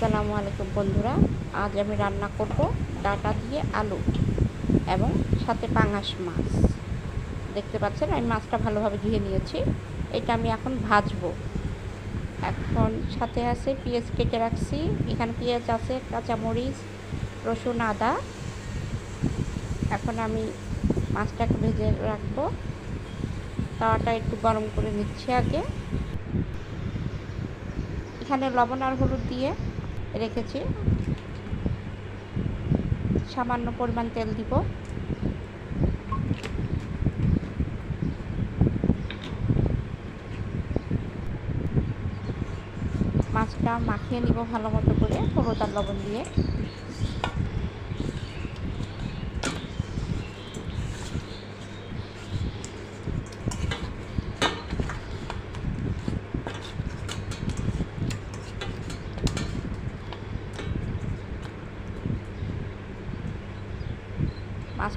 আসসালামু আলাইকুম বন্ধুরা। আজ আমি রান্না করব ডাটা দিয়ে আলু এবং সাথে পাঙাশ মাছ। দেখতে পাচ্ছেন, আমি মাছটা ভালোভাবে ধুয়ে নিয়েছি। এটা আমি এখন ভাজবো। এখন সাথে আছে পেঁয়াজ কেটে রাখছি। এখানে পেঁয়াজ আছে, কাঁচামরিচ, রসুন, আদা। এখন আমি মাছটাকে ভেজে রাখব। তাওয়াটা একটু গরম করে নিচ্ছি আগে। এখানে লবণ আর হলুদ দিয়ে রেখেছি। সামান্য পরিমাণ তেল দিব। মাছটা মাখিয়ে নিব ভালো মতো করে হলুদ লবণ দিয়ে।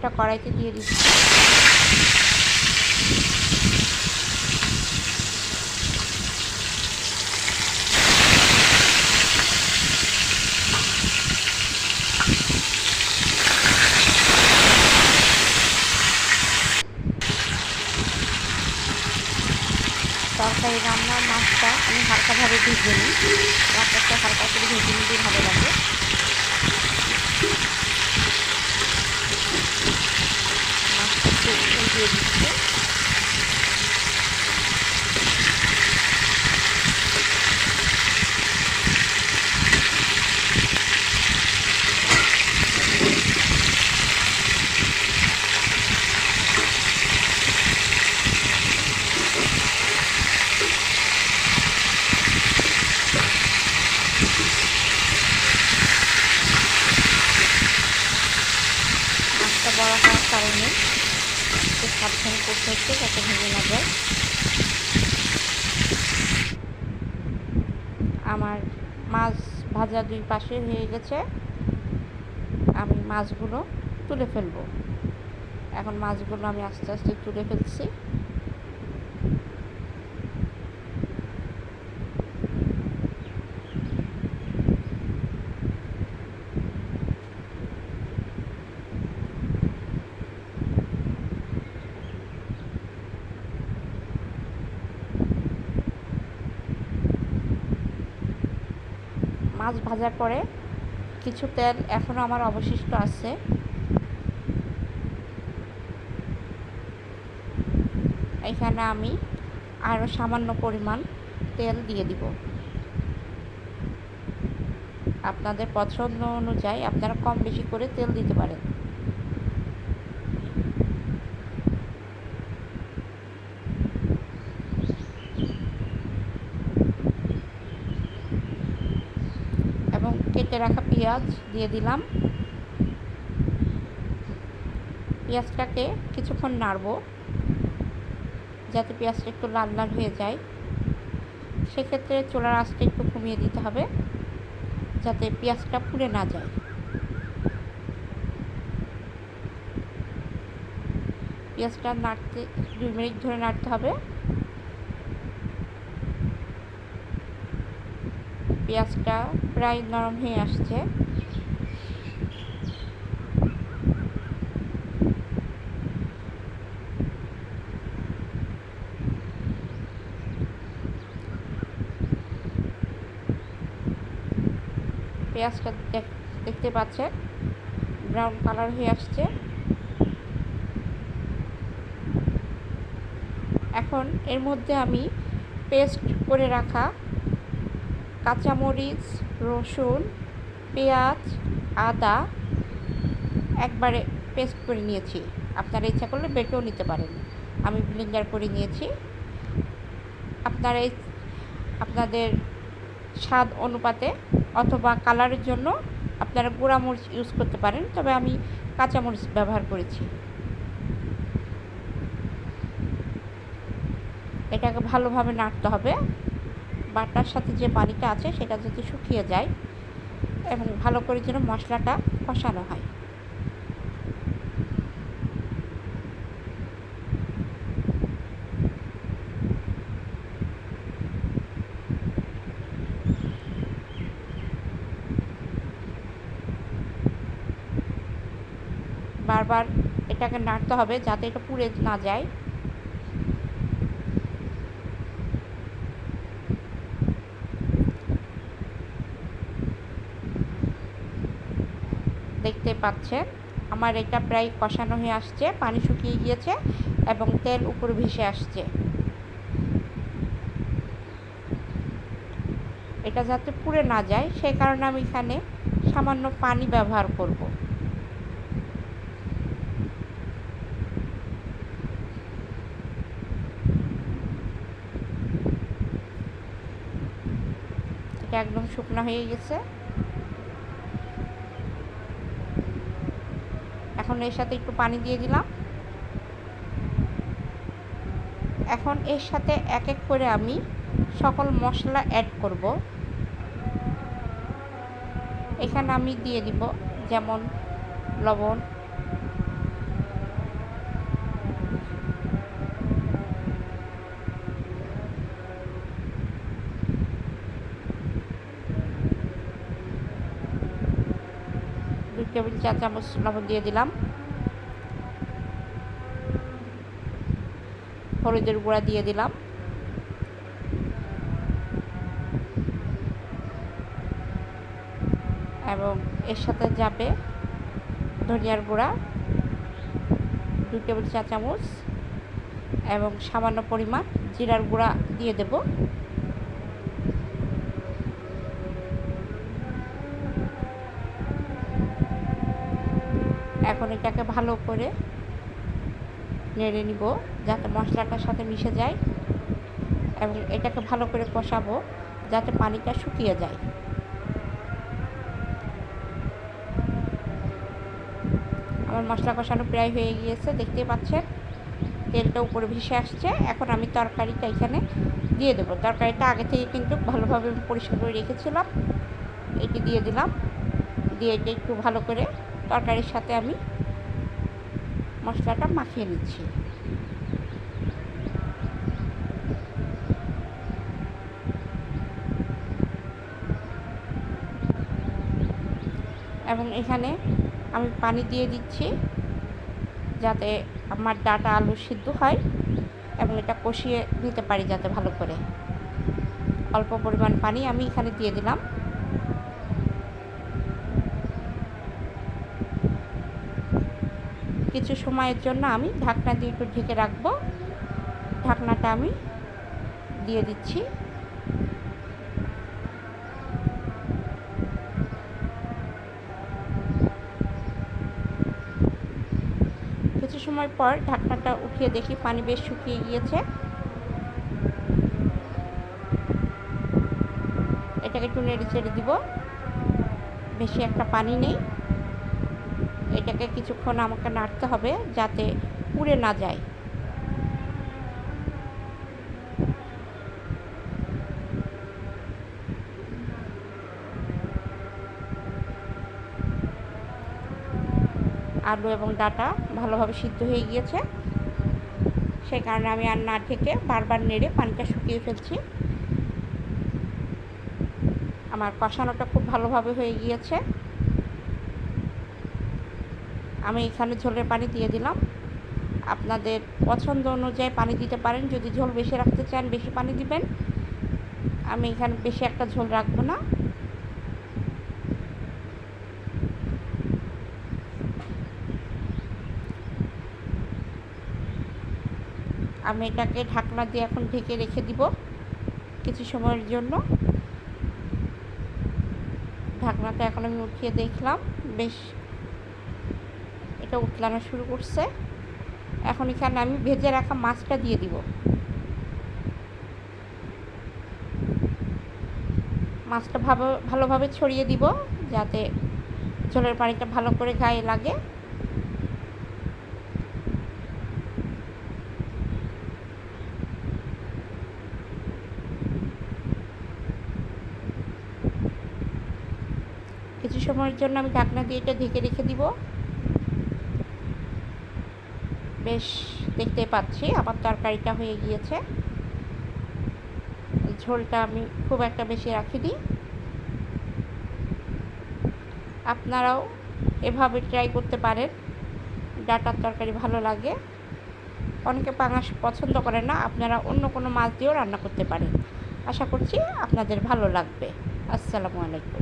মাছটা কড়াইতে দিয়ে দিচ্ছি। তরকারি রান্নার মাছটা আমি হালকাভাবে ভেজে নিই। মাছটা হালকা করে ভেজে নিতে ভালো লাগে মাছটা একটু দিয়ে দিচ্ছে মাছটা বড় হওয়ার কারণে একটু সাবধানে করতে হচ্ছে যাতে ভেঙে না যায় আমার মাছ ভাজা দুই পাশে হয়ে গেছে। আমি মাছগুলো তুলে ফেলব। এখন মাছগুলো আমি আস্তে আস্তে তুলে ফেলছি। মাছ ভাজার পরে কিছু তেল এখনও আমার অবশিষ্ট আছে। এখানে আমি আরও সামান্য পরিমাণ তেল দিয়ে দিব। আপনাদের পছন্দ অনুযায়ী আপনারা কম বেশি করে তেল দিতে পারেন এবং কেটে রাখা পেঁয়াজ দিয়ে দিলাম। পেঁয়াজটাকে কিছুক্ষণ নাড়ব, যাতে পেঁয়াজটা একটু লাল লাল হয়ে যায়। সেক্ষেত্রে চোলার আঁচটা একটু কমিয়ে দিতে হবে, যাতে পেঁয়াজটা পুড়ে না যায়। পেঁয়াজটা নাড়তে, দুই মিনিট ধরে নাড়তে হবে। পেঁয়াজটা প্রায় নরম হয়ে আসছে। পেঁয়াজটা দেখতে পাচ্ছেন? ব্রাউন কালার হয়ে আসছে। এখন এর মধ্যে আমি পেস্ট করে রাখা কাঁচামরিচ, রসুন, পেঁয়াজ, আদা একবারে পেস্ট করে নিয়েছি। আপনারা ইচ্ছা করলে বেটেও নিতে পারেন। আমি ব্লেন্ডার করে নিয়েছি। আপনারা এই আপনাদের স্বাদ অনুপাতে অথবা কালারের জন্য আপনারা গুঁড়ামরিচ ইউজ করতে পারেন, তবে আমি কাঁচামরিচ ব্যবহার করেছি। এটাকে ভালোভাবে নাড়তে হবে। বাটার সাথে যে পানিটা আছে, সেটা যদি শুকিয়ে যায় এবং ভালো করে যেন মশলাটা কষানো হয়। বারবার এটাকে নাড়তে হবে যাতে এটা পুড়ে না যায়। দেখতে পাচ্ছেন আমার এটা প্রায় কষানো হয়ে আসছে, পানি শুকিয়ে গিয়েছে এবং তেল উপরে ভেসে আসছে। এটা যাতে পুড়ে না যায় সেই কারণে আমি এখানে সামান্য পানি ব্যবহার করব। এটা একদম শুকনো হয়ে গেছে। এখন এর সাথে একটু পানি দিয়ে দিলাম। এখন এর সাথে এক এক করে আমি সকল মশলা অ্যাড করব। এখানে আমি দিয়ে দিব যেমন লবণ দুই টেবিল চা চামচ লবণ দিয়ে দিলাম। হলুদের গুঁড়া দিয়ে দিলাম। এবং এর সাথে যাবে ধনিয়ার গুঁড়া, দুই টেবিল চা চামচ এবং সামান্য পরিমাণ জিরার গুঁড়া দিয়ে দেব। এখন এটাকে ভালো করে নেড়ে নিব যাতে মশলাটার সাথে মিশে যায় এবং এটাকে ভালো করে কষাবো যাতে পানিটা শুকিয়ে যায়। আমার মশলা কষানো প্রায় হয়ে গিয়েছে দেখতে পাচ্ছেন? তেলটা উপরে ভেসে আসছে। এখন আমি তরকারিটা এখানে দিয়ে দেবো। তরকারিটা আগে থেকে কিন্তু ভালোভাবে পরিষ্কার করে রেখেছিলাম। এটি দিয়ে দিলাম। দিয়ে এটা একটু ভালো করে তরকারির সাথে আমি মশলাটা মাখিয়ে নিচ্ছি। এবং এখানে আমি পানি দিয়ে দিচ্ছি যাতে আমার ডাটা আলু সিদ্ধ হয় এবং এটা কষিয়ে নিতে পারি যাতে ভালো করে। অল্প পরিমাণ পানি আমি এখানে দিয়ে দিলাম। কিছু সময়ের জন্য আমি ঢাকনা দিয়ে একটু ঢেকে রাখব। ঢাকনাটা আমি দিয়ে দিচ্ছি। কিছু সময় পর ঢাকনাটা উঠিয়ে দেখি পানি বেশ শুকিয়ে গিয়েছে। এটাকে একটু নেড়ে চেড়ে দিব। বেশি একটা পানি নেই। এটাকে কিছুক্ষণ আমাকে নাড়তে হবে যাতে পুড়ে না যায়। আলু এবং ডাটা ভালোভাবে সিদ্ধ হয়ে গিয়েছে। সেই কারণে আমি আর না ঢেকে বারবার নেড়ে পানিটা শুকিয়ে ফেলছি। আমার কষানোটা খুব ভালোভাবে হয়ে গিয়েছে। আমি এখানে ঝোলের পানি দিয়ে দিলাম। আপনাদের পছন্দ অনুযায়ী পানি দিতে পারেন। যদি ঝোল বেশি রাখতে চান, বেশি পানি দিবেন। আমি এখানে বেশি একটা ঝোল রাখব না। আমি এটাকে ঢাকনা দিয়ে এখন ঢেকে রেখে দিব কিছু সময়ের জন্য। ঢাকনাটা এখন আমি উঠিয়ে দেখলাম। বেশ এটা উতলানো শুরু করছে। এখন এখানে আমি ভেজে রাখা মাছটা দিয়ে দিব। মাছটা ভালো ভালোভাবে ছড়িয়ে দিব যাতে ঝোলের পানিটা ভালো করে গায়ে লাগে। কিছু সময়ের জন্য আমি ঢাকনা দিয়ে এটা ঢেকে রেখে দিব। বেশ দেখতে পাচ্ছি আমার তরকারিটা হয়ে গিয়েছে। ঝোলটা আমি খুব একটা বেশি রাখিনি। আপনারাও এভাবে ট্রাই করতে পারেন। ডাটার তরকারি ভালো লাগে। অনেকে পাঙাশ পছন্দ করে না, আপনারা অন্য কোনো মাছ দিয়েও রান্না করতে পারেন। আশা করছি আপনাদের ভালো লাগবে। আসসালামু আলাইকুম।